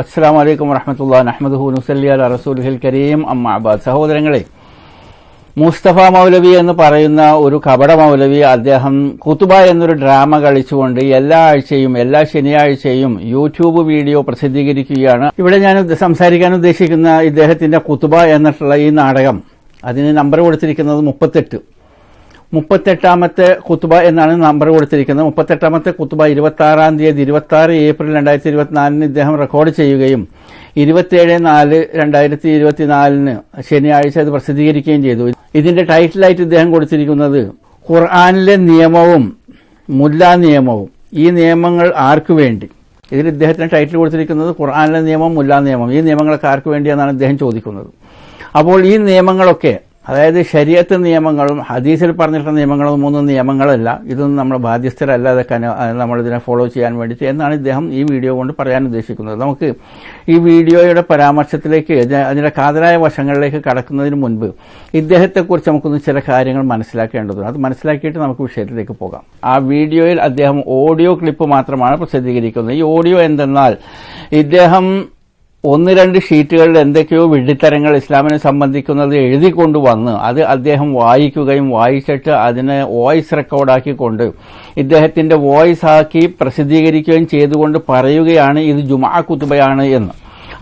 അസ്സാം വലൈക്കും വറഹമത്തുള്ള അഹമ്മദ് നുസല്ലി അല റസൂലുഹിൽ കരീം. അമ്മാബാദ് സഹോദരങ്ങളെ മുസ്തഫ മൗലവി എന്ന് പറയുന്ന ഒരു കപട മൗലവി അദ്ദേഹം കുത്തുബ എന്നൊരു ഡ്രാമ കളിച്ചുകൊണ്ട് എല്ലാ ആഴ്ചയും എല്ലാ ശനിയാഴ്ചയും യൂട്യൂബ് വീഡിയോ പ്രസിദ്ധീകരിക്കുകയാണ്. ഇവിടെ ഞാൻ സംസാരിക്കാൻ ഉദ്ദേശിക്കുന്ന ഇദ്ദേഹത്തിന്റെ കുത്തുബ എന്നിട്ടുള്ള ഈ നാടകം അതിന് നമ്പർ കൊടുത്തിരിക്കുന്നത് മുപ്പത്തെട്ട്. മുപ്പത്തെട്ടാമത്തെ കുത്തുബ എന്നാണ് നമ്പർ കൊടുത്തിരിക്കുന്നത്. മുപ്പത്തെട്ടാമത്തെ കുത്തുബ ഇരുപത്തി ആറാം തീയതി ഇരുപത്തി ആറ് ഏപ്രിൽ രണ്ടായിരത്തി ഇരുപത്തിനാലിന് ഇദ്ദേഹം റെക്കോർഡ് ചെയ്യുകയും ഇരുപത്തിയേഴ് നാല് രണ്ടായിരത്തി ഇരുപത്തിനാലിന് ശനിയാഴ്ച അത് പ്രസിദ്ധീകരിക്കുകയും ചെയ്തു. ഇതിന്റെ ടൈറ്റിലായിട്ട് ഇദ്ദേഹം കൊടുത്തിരിക്കുന്നത് ഖുർആാനിലെ നിയമവും മുല്ലാ നിയമവും. ഈ നിയമങ്ങൾ ആർക്കു വേണ്ടി? ഇതിൽ ഇദ്ദേഹത്തിന് ടൈറ്റിൽ കൊടുത്തിരിക്കുന്നത് ഖുർആാനിലെ നിയമം മുല്ലാ നിയമം ഈ നിയമങ്ങളൊക്കെ ആർക്കു വേണ്ടിയെന്നാണ് ഇദ്ദേഹം ചോദിക്കുന്നത്. അപ്പോൾ ഈ നിയമങ്ങളൊക്കെ അതായത് ശരീരത്ത് നിയമങ്ങളും ഹദീസിൽ പറഞ്ഞിട്ടുള്ള നിയമങ്ങളും മൂന്ന് നിയമങ്ങളല്ല. ഇതൊന്നും നമ്മൾ ബാധ്യസ്ഥരല്ല. അതൊക്കെ നമ്മളിതിനെ ഫോളോ ചെയ്യാൻ വേണ്ടിയിട്ട് എന്നാണ് ഇദ്ദേഹം ഈ വീഡിയോ കൊണ്ട് പറയാൻ ഉദ്ദേശിക്കുന്നത്. നമുക്ക് ഈ വീഡിയോയുടെ പരാമർശത്തിലേക്ക് അതിന്റെ കാതലായ വശങ്ങളിലേക്ക് കടക്കുന്നതിന് മുൻപ് ഇദ്ദേഹത്തെക്കുറിച്ച് നമുക്കൊന്ന് ചില കാര്യങ്ങൾ മനസ്സിലാക്കേണ്ടതുണ്ട്. അത് മനസ്സിലാക്കിയിട്ട് നമുക്ക് വിഷയത്തിലേക്ക് പോകാം. ആ വീഡിയോയിൽ അദ്ദേഹം ഓഡിയോ ക്ലിപ്പ് മാത്രമാണ് പ്രസിദ്ധീകരിക്കുന്നത്. ഈ ഓഡിയോ എന്തെന്നാൽ ഇദ്ദേഹം ഒന്ന് രണ്ട് ഷീറ്റുകളിൽ എന്തൊക്കെയോ വിഡിത്തരങ്ങൾ ഇസ്ലാമിനെ സംബന്ധിക്കുന്നത് എഴുതി കൊണ്ടുവന്ന് അത് അദ്ദേഹം വായിക്കുകയും വായിച്ചിട്ട് അതിനെ വോയിസ് റെക്കോർഡാക്കിക്കൊണ്ട് ഇദ്ദേഹത്തിന്റെ വോയിസ് ആക്കി പ്രസിദ്ധീകരിക്കുകയും ചെയ്തുകൊണ്ട് പറയുകയാണ് ഇത് ജുമാ കുത്തുബയാണ് എന്ന്.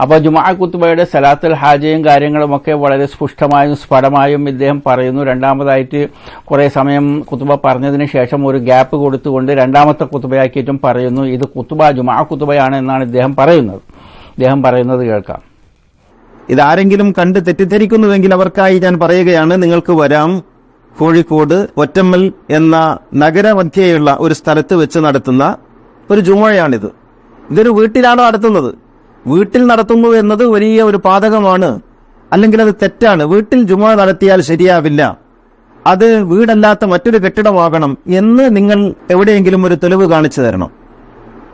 അപ്പോൾ ജുമാ കുത്തുബയുടെ സലാത്തുൽ ഹാജയും കാര്യങ്ങളുമൊക്കെ വളരെ സ്പുഷ്ടമായും സ്ഫുടമായും ഇദ്ദേഹം പറയുന്നു. രണ്ടാമതായിട്ട് കുറേ സമയം കുത്തുബ പറഞ്ഞതിന് ശേഷം ഒരു ഗ്യാപ്പ് കൊടുത്തുകൊണ്ട് രണ്ടാമത്തെ കുത്തുബയാക്കിയിട്ടും പറയുന്നു ഇത് കുത്തുബ ജുമാ കുത്തുബയാണ് എന്നാണ് ഇദ്ദേഹം പറയുന്നത്. ഇദ്ദേഹം പറയുന്നത് കേൾക്കാം. ഇതാരെങ്കിലും കണ്ട് തെറ്റിദ്ധരിക്കുന്നുവെങ്കിൽ അവർക്കായി ഞാൻ പറയുകയാണ് നിങ്ങൾക്ക് വരാം. കോഴിക്കോട് ഒറ്റമ്മൽ എന്ന നഗരമധ്യയുള്ള ഒരു സ്ഥലത്ത് വെച്ച് നടത്തുന്ന ഒരു ജുമഴയാണിത് ഇതൊരു വീട്ടിലാണോ നടത്തുന്നത്? വീട്ടിൽ നടത്തുന്നു എന്നത് വലിയ ഒരു പാതകമാണ്. അല്ലെങ്കിൽ അത് തെറ്റാണ്. വീട്ടിൽ ജുമ നടത്തിയാൽ ശരിയാവില്ല. അത് വീടല്ലാത്ത മറ്റൊരു കെട്ടിടമാകണം എന്ന് നിങ്ങൾ എവിടെയെങ്കിലും ഒരു തെളിവ് കാണിച്ചു തരണം.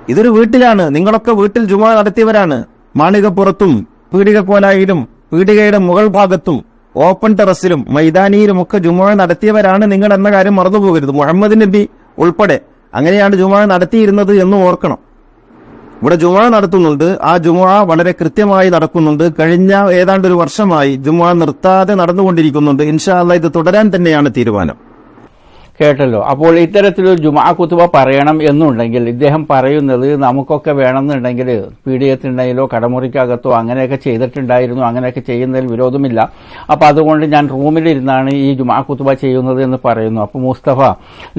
ഇതൊരു വീട്ടിലാണ്. നിങ്ങളൊക്കെ വീട്ടിൽ ജുമ നടത്തിയവരാണ്. മാളികപ്പുറത്തും പീടികക്കോലായിലും പീടികയുടെ മുകൾ ഭാഗത്തും ഓപ്പൺ ടെറസിലും മൈതാനിയിലും ഒക്കെ ജുമ നടത്തിയവരാണ് നിങ്ങൾ എന്ന കാര്യം മറന്നുപോകരുത്. മുഹമ്മദ് നബി ഉൾപ്പെടെ അങ്ങനെയാണ് ജുമ നടത്തിയിരുന്നത് എന്ന് ഓർക്കണം. ഇവിടെ ജുമ നടത്തുന്നുണ്ട്. ആ ജുമ വളരെ കൃത്യമായി നടക്കുന്നുണ്ട്. കഴിഞ്ഞ ഏതാണ്ട് ഒരു വർഷമായി ജുമ നിർത്താതെ നടന്നുകൊണ്ടിരിക്കുന്നുണ്ട്. ഇൻഷാ അല്ലാ ഇത് തുടരാൻ തന്നെയാണ് തീരുമാനം. കേട്ടല്ലോ. അപ്പോൾ ഇത്തരത്തിലൊരു ജുമാ കുത്തുബ പറയണം എന്നുണ്ടെങ്കിൽ ഇദ്ദേഹം പറയുന്നത് നമുക്കൊക്കെ വേണമെന്നുണ്ടെങ്കിൽ പീഡിയത്തിനുണ്ടെങ്കിലോ കടമുറിക്കകത്തോ അങ്ങനെയൊക്കെ ചെയ്തിട്ടുണ്ടായിരുന്നു അങ്ങനെയൊക്കെ ചെയ്യുന്നതിൽ വിരോധമില്ല. അപ്പോൾ അതുകൊണ്ട് ഞാൻ റൂമിലിരുന്നാണ് ഈ ജുമാ കുത്തുബ ചെയ്യുന്നത് എന്ന് പറയുന്നു. അപ്പോൾ മുസ്തഫ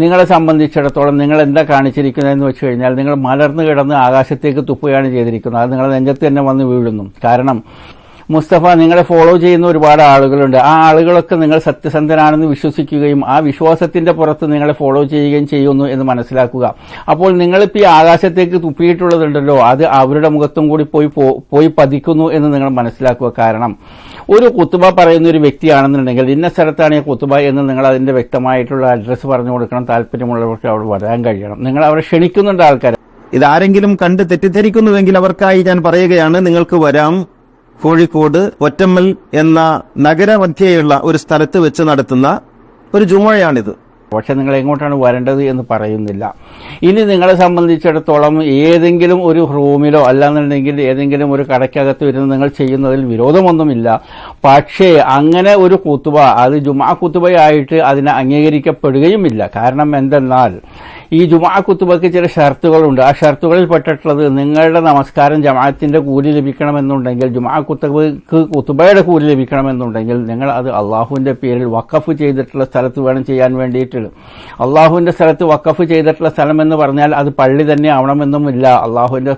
നിങ്ങളെ സംബന്ധിച്ചിടത്തോളം നിങ്ങൾ എന്താ കാണിച്ചിരിക്കുന്നതെന്ന് വെച്ച് കഴിഞ്ഞാൽ നിങ്ങൾ മലർന്നു കിടന്ന് ആകാശത്തേക്ക് തുപ്പുകയാണ് ചെയ്തിരിക്കുന്നത്. അത് നിങ്ങളെ നെഞ്ചത്ത് തന്നെ വന്ന് വീഴുന്നു. കാരണം മുസ്തഫ നിങ്ങളെ ഫോളോ ചെയ്യുന്ന ഒരുപാട് ആളുകളുണ്ട്. ആ ആളുകളൊക്കെ നിങ്ങൾ സത്യസന്ധനാണെന്ന് വിശ്വസിക്കുകയും ആ വിശ്വാസത്തിന്റെ പുറത്ത് നിങ്ങളെ ഫോളോ ചെയ്യുകയും ചെയ്യുന്നു എന്ന് മനസ്സിലാക്കുക. അപ്പോൾ നിങ്ങളിപ്പോൾ ഈ ആകാശത്തേക്ക് തുപ്പിയിട്ടുള്ളതുണ്ടല്ലോ അത് അവരുടെ മുഖത്തും കൂടി പോയി പോയി പതിക്കുന്നു എന്ന് നിങ്ങൾ മനസ്സിലാക്കുക. കാരണം ഒരു കുത്തുബ പറയുന്ന ഒരു വ്യക്തിയാണെന്നുണ്ടെങ്കിൽ ഇന്ന സ്ഥലത്താണ് ഈ കുത്തുബ എന്ന് നിങ്ങൾ അതിന്റെ വ്യക്തമായിട്ടുള്ള അഡ്രസ്സ് പറഞ്ഞു കൊടുക്കണം താല്പര്യമുള്ളവർക്ക് അവിടെ വരാൻ കഴിയണം. നിങ്ങൾ അവരെ ക്ഷണിക്കുന്നുണ്ട് ആൾക്കാർ ഇതാരെങ്കിലും കണ്ട് തെറ്റിദ്ധരിക്കുന്നുവെങ്കിൽ അവർക്കായി ഞാൻ പറയുകയാണ് നിങ്ങൾക്ക് വരാം. കോഴിക്കോട് ഒറ്റമ്മൽ എന്ന നഗരമധ്യയുള്ള ഒരു സ്ഥലത്ത് വെച്ച് നടത്തുന്ന ഒരു ജുമഴയാണിത് പക്ഷെ നിങ്ങൾ എങ്ങോട്ടാണ് വരേണ്ടത് എന്ന് പറയുന്നില്ല. ഇനി നിങ്ങളെ സംബന്ധിച്ചിടത്തോളം ഏതെങ്കിലും ഒരു റൂമിലോ അല്ലാന്നുണ്ടെങ്കിൽ ഏതെങ്കിലും ഒരു കടയ്ക്കകത്ത് ഇരുന്ന് നിങ്ങൾ ചെയ്യുന്നതിൽ വിരോധമൊന്നുമില്ല. പക്ഷേ അങ്ങനെ ഒരു കുത്തുബ അത് ജുമാ കുത്തുബയായിട്ട് അതിനെ അംഗീകരിക്കപ്പെടുകയുമില്ല. കാരണം എന്തെന്നാൽ ഈ ജുമാ കുത്തുബയ്ക്ക് ചില ഷർത്തുകളുണ്ട്. ആ ഷർത്തുകളിൽ പെട്ടിട്ടുള്ളത് നിങ്ങളുടെ നമസ്കാരം ജമാഅത്തിന്റെ കൂലി ലഭിക്കണമെന്നുണ്ടെങ്കിൽ ജുമാ കുത്തുബക്ക് കുത്തുബയുടെ കൂലി ലഭിക്കണമെന്നുണ്ടെങ്കിൽ നിങ്ങൾ അത് അള്ളാഹുവിന്റെ പേരിൽ വക്കഫ് ചെയ്തിട്ടുള്ള സ്ഥലത്ത് വേണം ചെയ്യാൻ വേണ്ടിയിട്ട്. അള്ളാഹുവിന്റെ സ്ഥലത്ത് വക്കഫ് ചെയ്തിട്ടുള്ള സ്ഥലം എന്ന് പറഞ്ഞാൽ അത് പള്ളി തന്നെ ആവണമെന്നുമില്ല. അള്ളാഹുവിന്റെ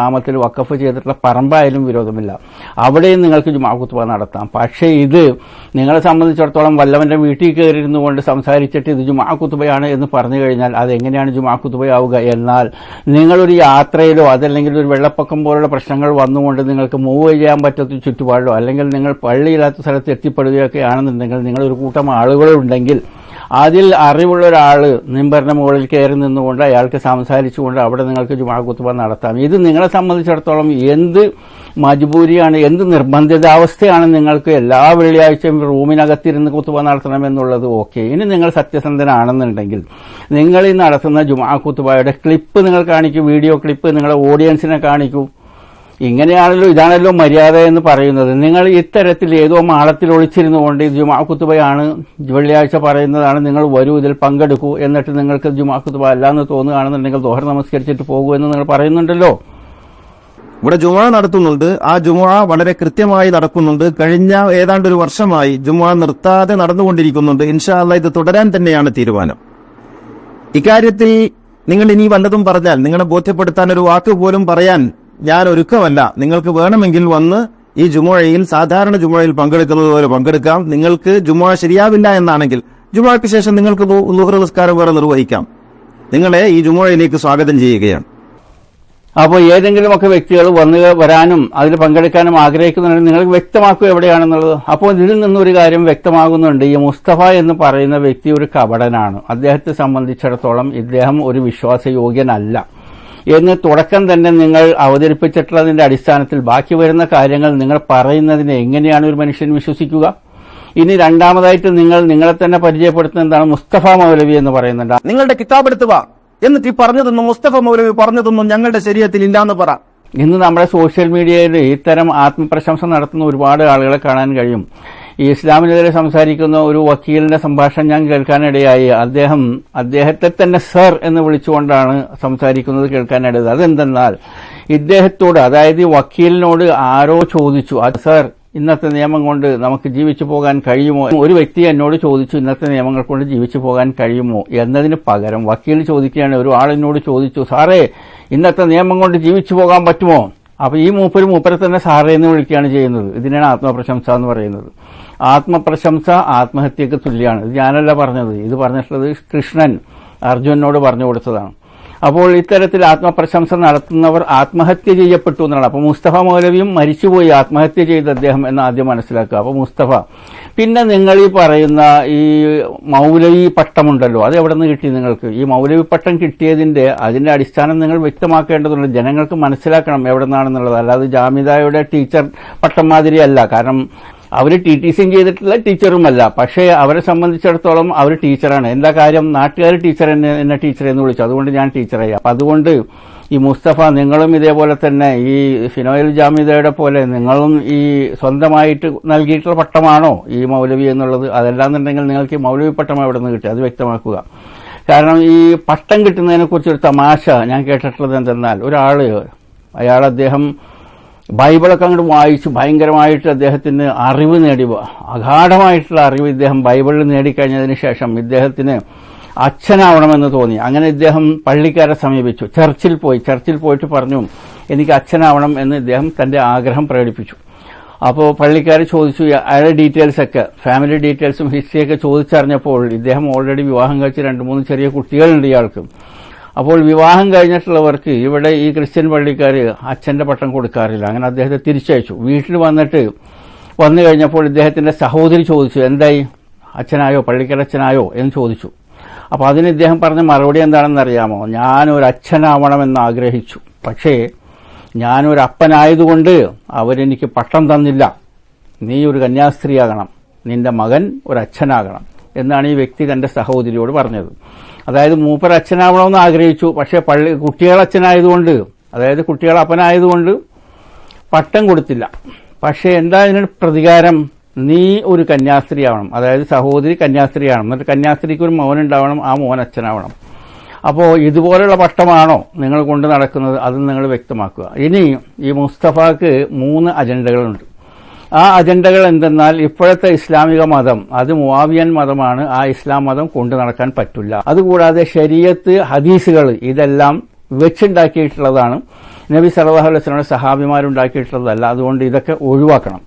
നാമത്തിൽ വക്കഫ് ചെയ്തിട്ടുള്ള പറമ്പായാലും വിരോധമില്ല. അവിടെയും നിങ്ങൾക്ക് ജുമാ കുത്തുബ നടത്താം. പക്ഷേ ഇത് നിങ്ങളെ സംബന്ധിച്ചിടത്തോളം വല്ലവന്റെ വീട്ടിൽ കയറിയിരുന്നു കൊണ്ട് സംസാരിച്ചിട്ട് ഇത് ജുമാ കുത്തുബയാണ് എന്ന് പറഞ്ഞു കഴിഞ്ഞാൽ അത് എങ്ങനെയാണ് ജുമാ കുത്തുബയാവുക എന്നാൽ നിങ്ങളൊരു യാത്രയിലോ അതല്ലെങ്കിൽ ഒരു വെള്ളപ്പൊക്കം പോലുള്ള പ്രശ്നങ്ങൾ വന്നുകൊണ്ട് നിങ്ങൾക്ക് മൂവ് ചെയ്യാൻ പറ്റാത്ത ചുറ്റുപാടിലോ അല്ലെങ്കിൽ നിങ്ങൾ പള്ളിയില്ലാത്ത സ്ഥലത്ത് എത്തിപ്പെടുകയൊക്കെ ആണെന്നുണ്ടെങ്കിൽ നിങ്ങളൊരു കൂട്ടം ആളുകളുണ്ടെങ്കിൽ അതിൽ അറിവുള്ള ഒരാൾ നിമ്പറിന്റെ മുകളിൽ കയറി നിന്നുകൊണ്ട് അയാൾക്ക് സംസാരിച്ചുകൊണ്ട് അവിടെ നിങ്ങൾക്ക് ജുമാകുത്തുബ നടത്താം. ഇത് നിങ്ങളെ സംബന്ധിച്ചിടത്തോളം എന്ത് മജ്ബൂരിയാണ് എന്ത് നിർബന്ധിതാവസ്ഥയാണ് നിങ്ങൾക്ക് എല്ലാ വെള്ളിയാഴ്ചയും റൂമിനകത്തിരുന്ന് കുത്തുബ നടത്തണമെന്നുള്ളത് ഓക്കെ. ഇനി നിങ്ങൾ സത്യസന്ധനാണെന്നുണ്ടെങ്കിൽ നിങ്ങൾ ഈ നടത്തുന്ന ജുമാ കുത്തുബയുടെ ക്ലിപ്പ് നിങ്ങൾ കാണിക്കൂ വീഡിയോ ക്ലിപ്പ് നിങ്ങളെ ഓഡിയൻസിനെ കാണിക്കൂ. ഇങ്ങനെയാണല്ലോ ഇതാണല്ലോ മര്യാദ എന്ന് പറയുന്നത്. നിങ്ങൾ ഇത്തരത്തിൽ ഏതോ മാളത്തിൽ ഒളിച്ചിരുന്നുകൊണ്ട് കൊണ്ട് ജുമാ കുത്തുബയാണ് വെള്ളിയാഴ്ച പറയുന്നതാണ് നിങ്ങൾ വരൂ ഇതിൽ പങ്കെടുക്കൂ എന്നിട്ട് നിങ്ങൾക്ക് ജുമാ കുത്തുബ അല്ലാന്ന് തോന്നുകയാണെന്നുണ്ടെങ്കിൽ ദോഹർ നമസ്കരിച്ചിട്ട് പോകൂ എന്ന് നിങ്ങൾ പറയുന്നുണ്ടല്ലോ. ഇവിടെ ജുമാ നടത്തുന്നുണ്ട്. ആ ജുമാ വളരെ കൃത്യമായി നടക്കുന്നുണ്ട്. കഴിഞ്ഞ ഏതാണ്ട് ഒരു വർഷമായി ജുമാ നിർത്താതെ നടന്നുകൊണ്ടിരിക്കുന്നുണ്ട്. ഇൻഷാല്ല ഇത് തുടരാൻ തന്നെയാണ് തീരുമാനം. ഇക്കാര്യത്തിൽ നിങ്ങൾ ഇനി വല്ലതും പറഞ്ഞാൽ നിങ്ങളെ ബോധ്യപ്പെടുത്താൻ ഒരു വാക്ക് പോലും പറയാൻ ഞാൻ ഒരുക്കമല്ല. നിങ്ങൾക്ക് വേണമെങ്കിൽ വന്ന് ഈ ജുമുഴയിൽ സാധാരണ ജുമുഴയിൽ പങ്കെടുക്കുന്നത് പോലെ പങ്കെടുക്കാം. നിങ്ങൾക്ക് ജുമുഴ ശരിയാവില്ല എന്നാണെങ്കിൽ ജുമുഴയ്ക്ക് ശേഷം നിങ്ങൾക്ക് ലുഹർ നിസ്കാരം വേറെ നിർവഹിക്കാം. നിങ്ങളെ ഈ ജുമുഴയിലേക്ക് സ്വാഗതം ചെയ്യുകയാണ്. അപ്പോൾ ഏതെങ്കിലുമൊക്കെ വ്യക്തികൾ വന്ന് വരാനും അതിൽ പങ്കെടുക്കാനും ആഗ്രഹിക്കുന്നുണ്ടെങ്കിൽ നിങ്ങൾക്ക് വ്യക്തമാക്കുക എവിടെയാണെന്നുള്ളത്. അപ്പോൾ ഇതിൽ നിന്നൊരു കാര്യം വ്യക്തമാകുന്നുണ്ട്. ഈ മുസ്തഫ എന്ന് പറയുന്ന വ്യക്തി ഒരു കപടനാണ്. അദ്ദേഹത്തെ സംബന്ധിച്ചിടത്തോളം ഇദ്ദേഹം ഒരു വിശ്വാസയോഗ്യനല്ല. എന്ന് തുടക്കം തന്നെ നിങ്ങൾ അവതരിപ്പിച്ചിട്ടുള്ളതിന്റെ അടിസ്ഥാനത്തിൽ ബാക്കി വരുന്ന കാര്യങ്ങൾ നിങ്ങൾ പറയുന്നതിനെ എങ്ങനെയാണ് ഒരു മനുഷ്യൻ വിശ്വസിക്കുക? ഇനി രണ്ടാമതായിട്ട് നിങ്ങൾ നിങ്ങളെ തന്നെ പരിചയപ്പെടുത്തുന്ന എന്താണ്? മുസ്തഫ മൗലവി എന്ന് പറയുന്നുണ്ട്. നിങ്ങളുടെ കിതാബ് എടുത്തുക എന്നിട്ട് ഈ പറഞ്ഞതൊന്നും മുസ്തഫ മൗലവി പറഞ്ഞതൊന്നും ഞങ്ങളുടെ ശരീരത്തിൽ ഇല്ലാന്ന് പറ. ഇന്ന് നമ്മുടെ സോഷ്യൽ മീഡിയയിൽ ഇത്തരം ആത്മപ്രശംസ നടത്തുന്ന ഒരുപാട് ആളുകളെ കാണാൻ കഴിയും. ഈ ഇസ്ലാമിനെതിരെ സംസാരിക്കുന്ന ഒരു വക്കീലിന്റെ സംഭാഷണം ഞാൻ കേൾക്കാനിടയായി. അദ്ദേഹം അദ്ദേഹത്തെ തന്നെ സർ എന്ന് വിളിച്ചുകൊണ്ടാണ് സംസാരിക്കുന്നത് കേൾക്കാനിടയത്. അതെന്തെന്നാൽ ഇദ്ദേഹത്തോട് അതായത് വക്കീലിനോട് ആരോ ചോദിച്ചു സർ ഇന്നത്തെ നിയമം കൊണ്ട് നമുക്ക് ജീവിച്ചു പോകാൻ കഴിയുമോ? ഒരു വ്യക്തി എന്നോട് ചോദിച്ചു ഇന്നത്തെ നിയമങ്ങൾ കൊണ്ട് ജീവിച്ചു പോകാൻ കഴിയുമോ? എന്നതിന് പകരം വക്കീൽ ചോദിക്കുകയാണ്. ഒരു ആളിനോട് ചോദിച്ചു സാറേ ഇന്നത്തെ നിയമം കൊണ്ട് ജീവിച്ചു പോകാൻ പറ്റുമോ? അപ്പൊ ഈ മൂപ്പര് മൂപ്പരെ തന്നെ സാറേ എന്ന് വിളിക്കുകയാണ് ചെയ്യുന്നത്. ഇതിനാണ് ആത്മപ്രശംസ എന്ന് പറയുന്നത്. ആത്മപ്രശംസ ആത്മഹത്യക്ക് തുല്യമാണ് ഇത് ഞാനല്ല പറഞ്ഞത്. ഇത് പറഞ്ഞിട്ടുള്ളത് കൃഷ്ണൻ അർജുനനോട് പറഞ്ഞു കൊടുത്തതാണ്. അപ്പോൾ ഇത്തരത്തിൽ ആത്മപ്രശംസ നടത്തുന്നവർ ആത്മഹത്യ ചെയ്യപ്പെട്ടു എന്നാണ്. അപ്പോൾ മുസ്തഫ മൗലവിയും മരിച്ചുപോയി ആത്മഹത്യ ചെയ്ത അദ്ദേഹം എന്ന് ആദ്യം മനസ്സിലാക്കുക. അപ്പോൾ മുസ്തഫ പിന്നെ നിങ്ങൾ ഈ പറയുന്ന ഈ മൗലവി പട്ടമുണ്ടല്ലോ അത് എവിടെ നിന്ന് കിട്ടി നിങ്ങൾക്ക്? ഈ മൗലവി പട്ടം കിട്ടിയതിന്റെ അതിന്റെ അടിസ്ഥാനം നിങ്ങൾ വ്യക്തമാക്കേണ്ടതുണ്ട്. ജനങ്ങൾക്ക് മനസ്സിലാക്കണം എവിടെ നിന്നാണെന്നുള്ളത്. അല്ലാതെ ജാമിതായുടെ ടീച്ചർ പട്ടം മാതിരിയല്ല. കാരണം അവർ ടി ടി സിയും ചെയ്തിട്ടുള്ള ടീച്ചറുമല്ല. പക്ഷേ അവരെ സംബന്ധിച്ചിടത്തോളം അവർ ടീച്ചറാണ്. എന്താ കാര്യം? നാട്ടുകാർ ടീച്ചർ എന്നെ എന്നെ ടീച്ചർ എന്ന് വിളിച്ചു. അതുകൊണ്ട് ഞാൻ ടീച്ചറായി. അപ്പം അതുകൊണ്ട് ഈ മുസ്തഫ നിങ്ങളും ഇതേപോലെ തന്നെ ഈ ഫിനോയിൽ ജാമിദയുടെ പോലെ നിങ്ങളും ഈ സ്വന്തമായിട്ട് നൽകിയിട്ടുള്ള പട്ടമാണോ ഈ മൗലവി എന്നുള്ളത്? അതല്ലാന്നുണ്ടെങ്കിൽ നിങ്ങൾക്ക് ഈ മൗലവി പട്ടം എവിടെ നിന്ന് കിട്ടി? അത് വ്യക്തമാക്കുക. കാരണം ഈ പട്ടം കിട്ടുന്നതിനെ കുറിച്ചൊരു തമാശ ഞാൻ കേട്ടിട്ടുള്ളത് എന്തെന്നാൽ ഒരാൾ അയാൾ അദ്ദേഹം ബൈബിളൊക്കെ അങ്ങോട്ട് വായിച്ച് ഭയങ്കരമായിട്ട് അദ്ദേഹത്തിന് അറിവ് നേടി അഗാധമായിട്ടുള്ള അറിവ് ഇദ്ദേഹം ബൈബിളിൽ നേടിക്കഴിഞ്ഞതിന് ശേഷം ഇദ്ദേഹത്തിന് അച്ഛനാവണമെന്ന് തോന്നി. അങ്ങനെ ഇദ്ദേഹം പള്ളിക്കാരെ സമീപിച്ചു. ചർച്ചിൽ പോയി. ചർച്ചിൽ പോയിട്ട് പറഞ്ഞു എനിക്ക് അച്ഛനാവണം എന്ന് ഇദ്ദേഹം തന്റെ ആഗ്രഹം പ്രകടിപ്പിച്ചു. അപ്പോൾ പള്ളിക്കാർ ചോദിച്ചു അയാളുടെ ഡീറ്റെയിൽസ് ഒക്കെ? ഫാമിലി ഡീറ്റെയിൽസും ഹിസ്റ്ററിയൊക്കെ ചോദിച്ചറിഞ്ഞപ്പോൾ ഇദ്ദേഹം ഓൾറെഡി വിവാഹം കഴിച്ച് രണ്ട് മൂന്ന് ചെറിയ കുട്ടികളുണ്ട് ഇയാൾക്ക്. അപ്പോൾ വിവാഹം കഴിഞ്ഞിട്ടുള്ളവർക്ക് ഇവിടെ ഈ ക്രിസ്ത്യൻ പള്ളിക്കാർ അച്ഛന്റെ പട്ടം കൊടുക്കാറില്ല. അങ്ങനെ അദ്ദേഹത്തെ തിരിച്ചയച്ചു. വീട്ടിൽ വന്നിട്ട് വന്നു കഴിഞ്ഞപ്പോൾ ഇദ്ദേഹത്തിന്റെ സഹോദരി ചോദിച്ചു എന്തായി? അച്ഛനായോ? പള്ളിക്കരച്ഛനായോ എന്ന് ചോദിച്ചു. അപ്പോൾ അതിന് ഇദ്ദേഹം പറഞ്ഞ മറുപടി എന്താണെന്ന് അറിയാമോ ഞാനൊരു അച്ഛനാവണമെന്ന് ആഗ്രഹിച്ചു. പക്ഷേ ഞാനൊരു അപ്പനായതുകൊണ്ട് അവരെനിക്ക് പട്ടം തന്നില്ല. നീ ഒരു കന്യാസ്ത്രീയാകണം. നിന്റെ മകൻ ഒരു അച്ഛനാകണം. എന്നാണ് ഈ വ്യക്തി തന്റെ സഹോദരിയോട് പറഞ്ഞത്. അതായത് മൂപ്പർ അച്ഛനാവണമെന്ന് ആഗ്രഹിച്ചു. പക്ഷേ പള്ളി കുട്ടികൾ അച്ഛനായതുകൊണ്ട് അതായത് കുട്ടികൾ അപ്പനായതുകൊണ്ട് പട്ടം കൊടുത്തില്ല. പക്ഷേ എന്താ ഇതിന് പ്രതികാരം? നീ ഒരു കന്യാസ്ത്രീ ആവണം അതായത് സഹോദരി കന്യാസ്ത്രീ ആവണം എന്നിട്ട് കന്യാസ്ത്രീക്ക് ഒരു മോൻ ഉണ്ടാവണം ആ മോൻ അച്ഛനാവണം. അപ്പോൾ ഇതുപോലെയുള്ള പട്ടമാണോ നിങ്ങൾ കൊണ്ട് നടക്കുന്നത്? അത് നിങ്ങൾ വ്യക്തമാക്കുക. ഇനി ഈ മുസ്തഫാക്ക് മൂന്ന് അജണ്ടകളുണ്ട്. ആ അജണ്ടകൾ എന്തെന്നാൽ ഇപ്പോഴത്തെ ഇസ്ലാമിക മതം അത് മുവാവിയൻ മതമാണ് ആ ഇസ്ലാം മതം കൊണ്ടു നടക്കാൻ പറ്റില്ല. അതുകൂടാതെ ശരീരത്ത് ഹദീസുകൾ ഇതെല്ലാം വെച്ചുണ്ടാക്കിയിട്ടുള്ളതാണ്. നബി സല്ലല്ലാഹു അലൈഹി സഹാബിമാരുണ്ടാക്കിയിട്ടുള്ളതല്ല. അതുകൊണ്ട് ഇതൊക്കെ ഒഴിവാക്കണം.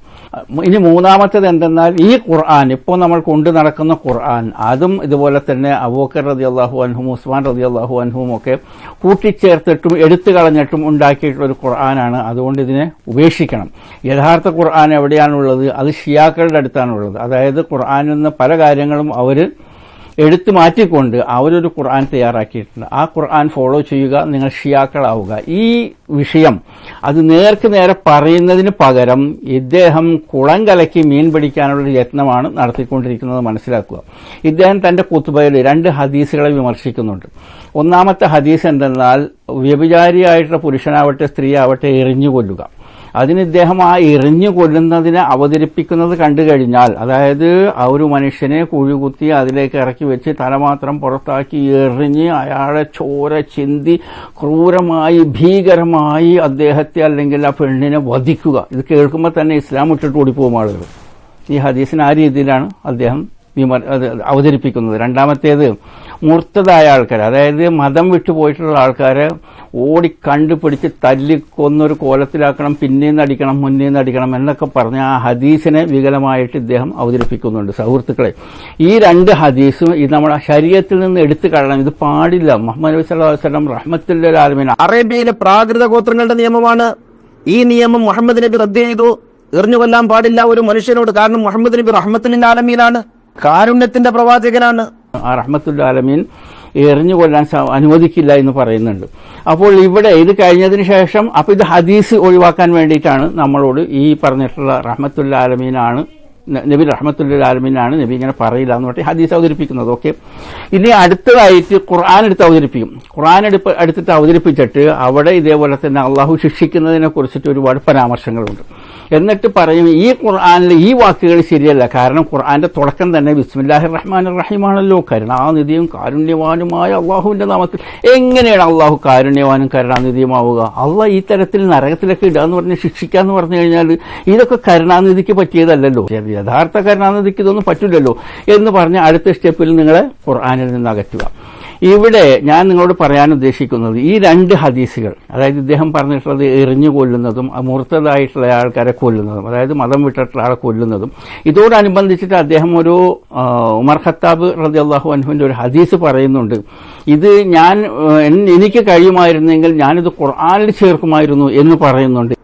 ഇനി മൂന്നാമത്തേത് എന്തെന്നാൽ ഈ ഖുർആൻ ഇപ്പോൾ നമ്മൾ കൊണ്ടു നടക്കുന്ന ഖുർആൻ അതും ഇതുപോലെ തന്നെ അബൂക്കർ റതി അള്ളാഹു അൻഹും ഉസ്മാൻ റതി അള്ളാഹു അൻഹും ഒക്കെ കൂട്ടിച്ചേർത്തിട്ടും എടുത്തു കളഞ്ഞിട്ടും ഉണ്ടാക്കിയിട്ടുള്ള ഒരു ഖുർആനാണ്. അതുകൊണ്ട് ഇതിനെ ഉപേക്ഷിക്കണം. യഥാർത്ഥ ഖുർആൻ എവിടെയാണുള്ളത്? അത് ഷിയാക്കളുടെ അടുത്താണുള്ളത്. അതായത് ഖുർആനിൽ നിന്ന് പല കാര്യങ്ങളും അവർ എടുത്തു മാറ്റിക്കൊണ്ട് അവരൊരു ഖുർആൻ തയ്യാറാക്കിയിട്ടുണ്ട്. ആ ഖുർആൻ ഫോളോ ചെയ്യുക നിങ്ങൾ ഷിയാക്കളാവുക. ഈ വിഷയം അത് നേർക്ക് നേരെ പറയുന്നതിന് പകരം ഇദ്ദേഹം കുളം കലക്കി മീൻ പിടിക്കാനുള്ള യത്നമാണ് നടത്തിക്കൊണ്ടിരിക്കുന്നത് മനസ്സിലാക്കുക. ഇദ്ദേഹം തന്റെ കുത്തുബയിൽ രണ്ട് ഹദീസുകളെ വിമർശിക്കുന്നുണ്ട്. ഒന്നാമത്തെ ഹദീസ് എന്തെന്നാൽ വ്യഭിചാരിയായിട്ടുള്ള പുരുഷനാവട്ടെ സ്ത്രീയാവട്ടെ എറിഞ്ഞുകൊല്ലുക എറിഞ്ഞു കൊല്ലുക. അതിന് ഇദ്ദേഹം ആ എറിഞ്ഞു കൊല്ലുന്നതിനെ അവതരിപ്പിക്കുന്നത് കണ്ടു കഴിഞ്ഞാൽ അതായത് ആ ഒരു മനുഷ്യനെ കുഴികുത്തി അതിലേക്ക് ഇറക്കി വെച്ച് തല മാത്രം പുറത്താക്കി എറിഞ്ഞ് അയാളെ ചോര ചിന്തി ക്രൂരമായി ഭീകരമായി അദ്ദേഹത്തെ അല്ലെങ്കിൽ ആ പെണ്ണിനെ വധിക്കുക. ഇത് കേൾക്കുമ്പോൾ തന്നെ ഇസ്ലാം ഇട്ടിട്ട് ഓടിപ്പോകും ആളുകൾ. ഈ ഹദീസിന് ആ രീതിയിലാണ് അദ്ദേഹം അവതരിപ്പിക്കുന്നത്. രണ്ടാമത്തേത് മൂർത്തതായ ആൾക്കാർ അതായത് മതം വിട്ടുപോയിട്ടുള്ള ആൾക്കാരെ ഓടി കണ്ടുപിടിച്ച് തല്ലിക്കൊന്നൊരു കോലത്തിലാക്കണം പിന്നീന്ന് അടിക്കണം മുന്നേന്ന് അടിക്കണം എന്നൊക്കെ പറഞ്ഞ് ആ ഹദീസിനെ വികലമായിട്ട് ഇദ്ദേഹം അവതരിപ്പിക്കുന്നുണ്ട്. സുഹൃത്തുക്കളെ ഈ രണ്ട് ഹദീസും ഇത് നമ്മുടെ ശരീരത്തിൽ നിന്ന് എടുത്തു കളയണം. ഇത് പാടില്ല. മുഹമ്മദ് നബി സല്ലല്ലാഹു അലൈഹി വസല്ലം ആലമീന അറേബ്യയിലെ പ്രാകൃത ഗോത്രങ്ങളുടെ നിയമമാണ്. ഈ നിയമം മുഹമ്മദ് നബി റദ്ദ് ചെയ്തു. എറിഞ്ഞു കൊല്ലാൻ പാടില്ല ഒരു മനുഷ്യനോട്. കാരണം മുഹമ്മദ് നബി റഹ്മത്തുൽ ആലമീനാണ്. കാരുണ്യത്തിന്റെ പ്രവാചകനാണ്. ആലമീൻ എറിഞ്ഞു കൊല്ലാൻ അനുവദിക്കില്ല എന്ന് പറയുന്നുണ്ട്. അപ്പോൾ ഇവിടെ ഇത് കഴിഞ്ഞതിന് ശേഷം അപ്പൊ ഇത് ഹദീസ് ഒഴിവാക്കാൻ വേണ്ടിയിട്ടാണ് നമ്മളോട് ഈ പറഞ്ഞിട്ടുള്ള റഹ്മത്തുൽ ആലമീനാണ് നബി റഹ്മത്തുൽ ആലമീനാണ് നബി ഇങ്ങനെ പറയില്ല എന്ന് പറഞ്ഞിട്ട് ഹദീസ് അവതരിപ്പിക്കുന്നത്. ഓക്കെ? ഇനി അടുത്തതായിട്ട് ഖുർആൻ എടുത്ത് അവതരിപ്പിക്കും. ഖുർആൻ എടുപ്പ് എടുത്തിട്ട് അവതരിപ്പിച്ചിട്ട് അവിടെ ഇതേപോലെ തന്നെ അള്ളാഹു ശിക്ഷിക്കുന്നതിനെ കുറിച്ചിട്ട് ഒരുപാട് പരാമർശങ്ങളുണ്ട്. എന്നിട്ട് പറയും ഈ ഖുർആാനിലെ ഈ വാക്കുകൾ ശരിയല്ല. കാരണം ഖുർആന്റെ തുടക്കം തന്നെ ബിസ്മില്ലാഹി റഹ്മാൻ റഹീമാണല്ലോ കരുണാനിധിയും കാരുണ്യവാനുമായ അള്ളാഹുവിന്റെ നാമത്തിൽ എങ്ങനെയാണ് അള്ളാഹു കാരുണ്യവാനും കരുണാനിധിയുമാവുക? അള്ളാഹ് ഈ തരത്തിൽ നരകത്തിലൊക്കെ ഇടുക എന്ന് പറഞ്ഞ് ശിക്ഷിക്കാന്ന് പറഞ്ഞു കഴിഞ്ഞാൽ ഇതൊക്കെ കരുണാനിധിക്ക് പറ്റിയതല്ലല്ലോ. യഥാർത്ഥ കരുണാനിധിക്ക് ഇതൊന്നും പറ്റില്ലല്ലോ എന്ന് പറഞ്ഞ് അടുത്ത സ്റ്റെപ്പിൽ നിങ്ങളെ ഖുർആാനിൽ നിന്ന് അകറ്റുക. ഇവിടെ ഞാൻ നിങ്ങളോട് പറയാൻ ഉദ്ദേശിക്കുന്നത് ഈ രണ്ട് ഹദീസുകൾ അതായത് ഇദ്ദേഹം പറഞ്ഞിട്ടുള്ളത് എറിഞ്ഞു കൊല്ലുന്നതും മൂർത്തതായിട്ടുള്ള ആൾക്കാരെ കൊല്ലുന്നതും അതായത് മതം വിട്ടിട്ടുള്ള ആളെ കൊല്ലുന്നതും ഇതോടനുബന്ധിച്ചിട്ട് അദ്ദേഹം ഒരു ഉമർ ഖത്താബ് റതി അള്ളാഹു അനുഹുവിന്റെ ഒരു ഹദീസ് പറയുന്നുണ്ട്. ഇത് ഞാൻ എനിക്ക് കഴിയുമായിരുന്നെങ്കിൽ ഞാനിത് ഖുർആാനിൽ ചേർക്കുമായിരുന്നു എന്ന് പറയുന്നുണ്ട്.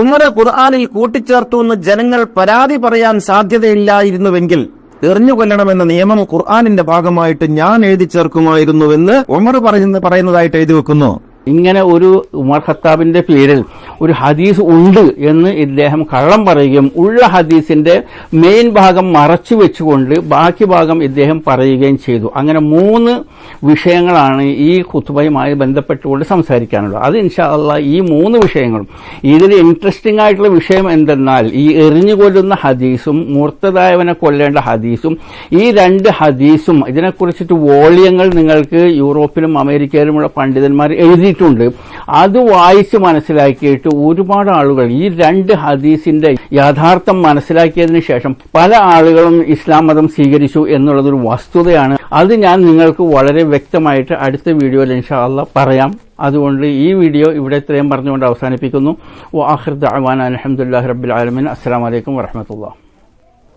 ഉമർ ഖുർആാനിൽ കൂട്ടിച്ചേർത്തു എന്ന് ജനങ്ങൾ പരാതി പറയാൻ സാധ്യതയില്ലായിരുന്നുവെങ്കിൽ എറിഞ്ഞു കൊല്ലണമെന്ന നിയമം ഖുർആാനിന്റെ ഭാഗമായിട്ട് ഞാൻ എഴുതി ചേർക്കുമായിരുന്നുവെന്ന് ഉമർ പറയുന്ന പറയുന്നതായിട്ട് എഴുതി വെക്കുന്നു. ഇങ്ങനെ ഒരു ഉമർ ഖത്താബിന്റെ പേരിൽ ഒരു ഹദീസ് ഉണ്ട് എന്ന് ഇദ്ദേഹം കള്ളം പറയുകയും ഉള്ള ഹദീസിന്റെ മെയിൻ ഭാഗം മറച്ചു വെച്ചുകൊണ്ട് ബാക്കി ഭാഗം ഇദ്ദേഹം പറയുകയും ചെയ്തു. അങ്ങനെ മൂന്ന് വിഷയങ്ങളാണ് ഈ കുത്തുബയുമായി ബന്ധപ്പെട്ടുകൊണ്ട് സംസാരിക്കാനുള്ളത്. അത് ഇൻഷാ അള്ളാ ഈ മൂന്ന് വിഷയങ്ങളും. ഇതിൽ ഇൻട്രസ്റ്റിംഗ് ആയിട്ടുള്ള വിഷയം എന്തെന്നാൽ ഈ എറിഞ്ഞു കൊല്ലുന്ന ഹദീസും മൂർത്തതായവനെ കൊല്ലേണ്ട ഹദീസും ഈ രണ്ട് ഹദീസും ഇതിനെക്കുറിച്ചിട്ട് വോളിയങ്ങൾ നിങ്ങൾക്ക് യൂറോപ്പിലും അമേരിക്കയിലുമുള്ള പണ്ഡിതന്മാർ എഴുതിയിട്ടുണ്ട് അത് വായിച്ച് മനസ്സിലാക്കിയിട്ട് ഒരുപാട് ആളുകൾ ഈ രണ്ട് ഹദീസിന്റെ യാഥാർത്ഥ്യം മനസ്സിലാക്കിയതിനു ശേഷം പല ആളുകളും ഇസ്ലാം മതം സ്വീകരിച്ചു എന്നുള്ളതൊരു വസ്തുതയാണ്. അത് ഞാൻ നിങ്ങൾക്ക് വളരെ വ്യക്തമായിട്ട് അടുത്ത വീഡിയോയിൽ ഇൻഷാ അള്ളാ പറയാം. അതുകൊണ്ട് ഈ വീഡിയോ ഇവിടെ ഇത്രയും പറഞ്ഞുകൊണ്ട് അവസാനിപ്പിക്കുന്നു. വാഹിർ ദഅവാന അലഹമുല്ലാ റബ്ബിൽ അസ്സാം വലൈക്കും വറഹമത്തുള്ള